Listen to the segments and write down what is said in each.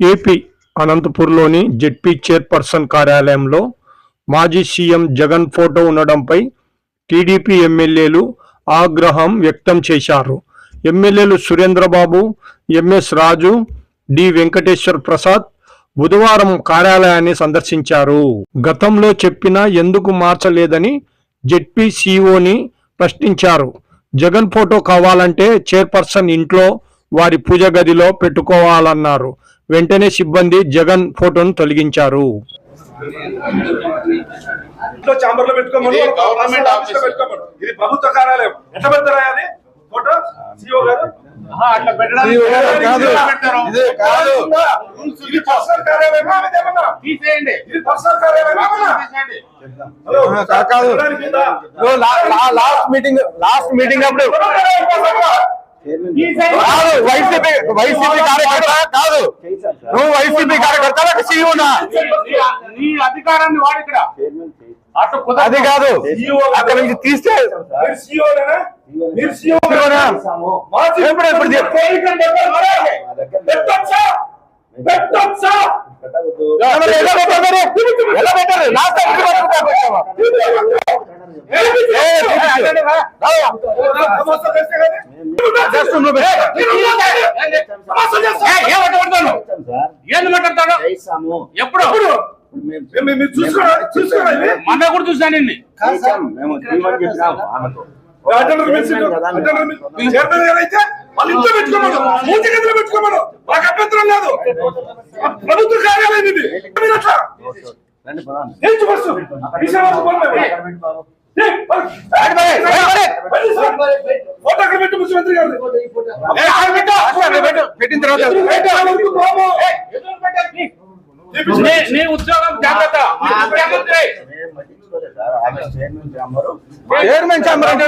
AP అనంతపూర్లోని ZP chairperson కార్యాలయంలో మాజీ CM Jagan photo ఉండడంపై టీడీపీ ఎమ్మెల్యేలు ఆగ్రహం వ్యక్తం చేశారు. MLAs Surendrababu MS Raju D Venkateshwar Prasad బుధవారం కార్యాలయాన్ని సందర్శించారు. గతంలో చెప్పినా ఎందుకు మార్చలేదని జెడ్పీ సీఓని ప్రశ్నించారు. జగన్ ఫోటో కావాలంటే చైర్పర్సన్ ఇంట్లో వారి పూజ గదిలో పెట్టుకోవాలన్నారు. వెంటనే సిబ్బంది జగన్ ఫోటోను తొలగించారు. ఇది ప్రభుత్వ కార్యాలయం. ఎట్లా పెడతారా ఫోటో? సిఓ గారు? కాదు. లాస్ట్ మీటింగ్ లాస్ట్ మీటింగ్ అప్పుడు వైసీపీ వైసీపీ కార్యకర్త కాదు. నువ్వు వైసీపీ కార్యకర్త సీఈఓనా నీ- నీ అధికారాన్ని వాడు ఇక్కడ. అది కాదు. అక్కడ నుంచి తీస్తే? ఎలా పెట్టారు? లాస్ట్ ఏంది మాట్లాడతాడు ఎప్పుడు? మన కూడా చూసాను నిన్ను. పెట్టుకోమను. మాకు అభ్యంతరం లేదు. ప్రభుత్వ కార్యాలయం ఇది. పెట్టిన తర్వాత నీ- ఉద్యోగం జాగ్రత్త చైర్మన్ ఛాంబర్ అంటే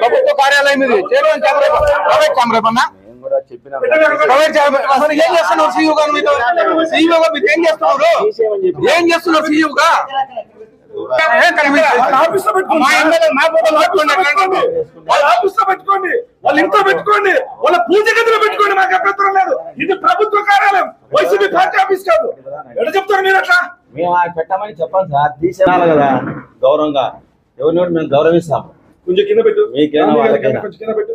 ప్రభుత్వ కార్యాలయం ఇది చైర్మన్ ఛాంబర్ ప్రైవేట్ ఛాంబర్ ఏమన్నా అసలు ఏం చేస్తున్నారు సీఈఓ గారు మీతో సీఈఓ గారు ఏం చేస్తున్నారు ఏం చేస్తున్నారు సీఈఓ గా వాళ్ళ ఆఫీస్లో పెట్టుకోండి. మా మా వాళ్ళ ఇంట్లో పెట్టుకోండి. వాళ్ళ పూజ గదిలో పెట్టుకోండి. మాకు అభ్యంతరం లేదు. ఇది ప్రభుత్వ కార్యాలయం. వైసీపీ పార్టీ ఆఫీస్ కాదు. ఎక్కడ చెప్తారు మీరు అట్లా? మేము పెట్టమని చెప్పాలి సార్. తీసేయాలి కదా గౌరవంగా. ఎవరిని కూడా మేము గౌరవిస్తాం కొంచెం కింద పెట్టు. మీకేనా గారి వాళ్ళకేనా? కొంచెం కింద పెట్టు.